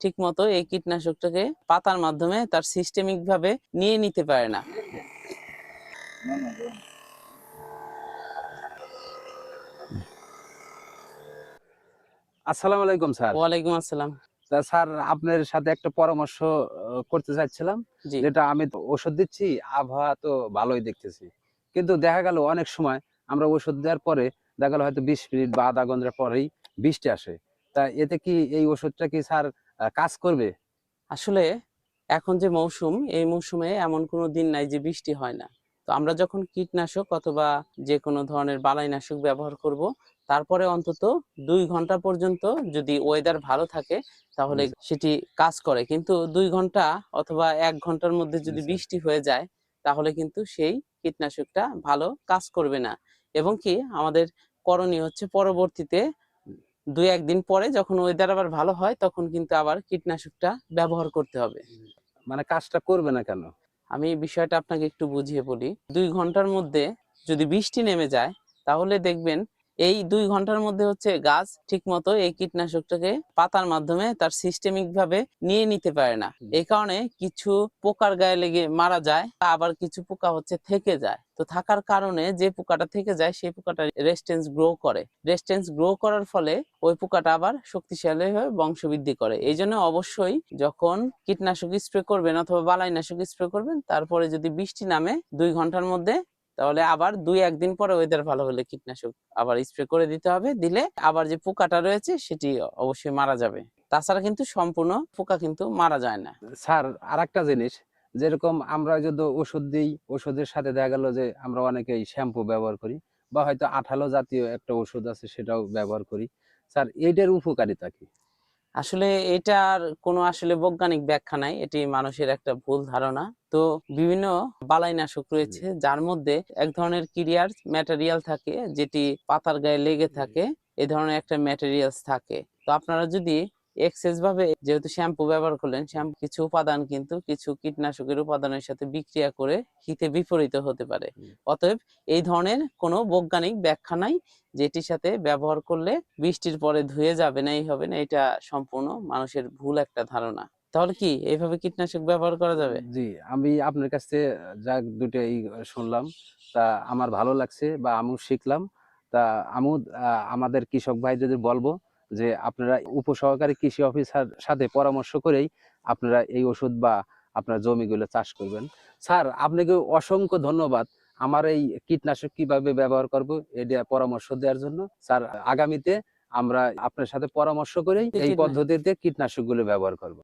ঠিক মতো এই কীটনাশকটাকে পাতার মাধ্যমে তার সিস্টেমিক ভাবে নিয়ে নিতে পারে না। আসসালামু আলাইকুম স্যার। ওয়ালাইকুম আসসালাম। স্যার আপনার সাথে একটা পরামর্শ করতে চাচ্ছিলাম। যেটা আমি ওষুধ দিচ্ছি আবহাওয়া তো ভালোই দেখতেছি। কিন্তু দেখা গেল অনেক সময় আমরা ওষুধ দেওয়ার পরে দেখা গেল হয়তো বিশ মিনিট বা আধা ঘণ্টার পরেই বৃষ্টি আসে। তা এতে কি এই ওষুধটা কি স্যার কাজ করবে? আসলে এখন যে মৌসুম এই মৌসুমে এমন কোনো দিন নাই যে বৃষ্টি হয় না। তো আমরা যখন কীটনাশক অথবা যে কোনো ধরনের বালাইনাশক ব্যবহার করব তারপরে অন্তত দুই ঘণ্টা পর্যন্ত যদি ওয়েদার ভালো থাকে তাহলে সেটি কাজ করে। কিন্তু দুই ঘণ্টা অথবা এক ঘণ্টার মধ্যে যদি বৃষ্টি হয়ে যায় তাহলে কিন্তু সেই কীটনাশকটা ভালো কাজ করবে না। এবং কি আমাদের করণীয় হচ্ছে পরবর্তীতে দুই একদিন পরে যখন ওয়েদার আবার ভালো হয় তখন কিন্তু আবার কীটনাশকটা ব্যবহার করতে হবে। মানে কাজটা করবে না কেন? আমি এই বিষয়টা আপনাকে একটু বুঝিয়ে বলি। দুই ঘণ্টার মধ্যে যদি বৃষ্টি নেমে যায় তাহলে দেখবেন এই দুই ঘণ্টার মধ্যে হচ্ছে গাছ ঠিক মতো এই কীটনাশকটাকে পাতার মাধ্যমে তার সিস্টেমিক ভাবে নিয়ে নিতে পারে না। এই কারণে কিছু পোকার গায়ে লেগে মারা যায় আবার কিছু পোকা হচ্ছে থেকে যায়। তো থাকার কারণে যে পোকাটা থেকে যায় সেই পোকাটা রেস্টেন্স গ্রো করে। রেস্টেন্স গ্রো করার ফলে ওই পোকাটা আবার শক্তিশালী হয়ে বংশবৃদ্ধি করে। এই জন্য অবশ্যই যখন কীটনাশক স্প্রে করবেন অথবা বালাইনাশক স্প্রে করবেন তারপরে যদি বৃষ্টি নামে দুই ঘণ্টার মধ্যে তাহলে আবার দুই একদিন পরে ওয়েদার ভালো হলে কীটনাশক আবার স্প্রে করে দিতে হবে, দিলে আবার যে পোকাটা রয়েছে সেটি অবশ্যই মারা যাবে। তাছাড়া কিন্তু সম্পূর্ণ পোকা কিন্তু মারা যায় না। স্যার আর একটা জিনিস, যেরকম আমরা যদি ওষুধ দিই, ওষুধের সাথে দেখা গেল যে আমরা অনেকেই শ্যাম্পু ব্যবহার করি বা হয়তো আঠালো জাতীয় একটা ওষুধ আছে সেটাও ব্যবহার করি। স্যার, এইটার উপকারিতা কি? আসলে এটার কোনো আসলে বৈজ্ঞানিক ব্যাখ্যা নাই এটি মানুষের একটা ভুল ধারণা। তো বিভিন্ন বালাইনাশক রয়েছে যার মধ্যে এক ধরনের ক্রিয়ার ম্যাটেরিয়াল থাকে যেটি পাতার গায়ে লেগে থাকে এ ধরনের একটা ম্যাটেরিয়ালস থাকে। তো আপনারা যদি এক্সেস ভাবে যেহেতু শ্যাম্পু ব্যবহার করলেন শ্যাম্পু কিছু উপাদান কিন্তু কিছু কীটনাশকের উপাদানের সাথে বিক্রিয়া করে হিতে বিপরীত হতে পারে। অতএব এই ধরনের কোনো বৈজ্ঞানিক ব্যাখ্যা নাই যেটির সাথে ব্যবহার করলে বৃষ্টির পরে ধুয়ে যাবে না এই হবে না এটা সম্পূর্ণ মানুষের ভুল একটা ধারণা। তাহলে কি এইভাবে কীটনাশক ব্যবহার করা যাবে? জি আমি আপনার কাছ থেকে যা দুটাই শুনলাম তা আমার ভালো লাগছে বা আমিও শিখলাম। তা আমিও আমাদের কৃষক ভাইদের বলব যে আপনারা উপসহকারী কৃষি অফিসার সাথে পরামর্শ করেই আপনারা এই ওষুধ বা আপনার জমিগুলো চাষ করবেন। স্যার আপনাকে অসংখ্য ধন্যবাদ। আমার এই কীটনাশক কীভাবে ব্যবহার করব এটা পরামর্শ দেওয়ার জন্য। স্যার আগামীতে আমরা আপনার সাথে পরামর্শ করেই এই কীটনাশক- পদ্ধতিতে কীটনাশকগুলো ব্যবহার করব।